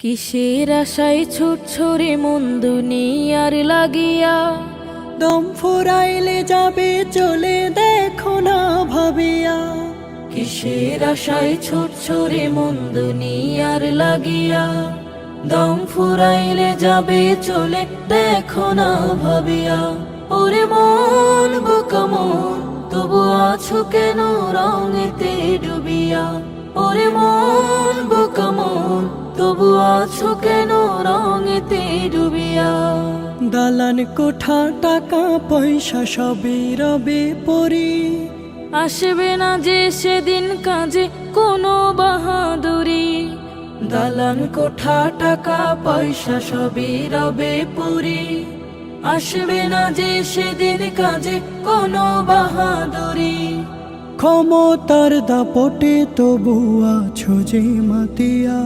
কিসের আশায় ছুট ছড়ে মন দুনিয়ার লাগিয়া? দম ফুরাইলে যাবে চলে দেখো না ভাবিয়া। কিসের আশায় ছুট ছড়ে মন দুনিয়ার লাগিয়া? দম ফুরাইলে যাবে চলে দেখো না ভাবিয়া। ওরে মন বোকা মন তবু আছো কেন রঙেতে ডুবিয়া? ওরে মন তবু আছো কেন রঙেতে ডুবিয়া? দালান কোঠা টাকা পয়সা সবই রবে পরি। আসবে না যে সেদিন কাজে কোনো বাহাদুরি। দালান কোঠা টাকা পয়সা সবই রবে পুরি। আসবে না যে সেদিন কাজে কোনো বাহাদুরি। ক্ষমতার দাপটে তবু আছো যে মাতিয়া।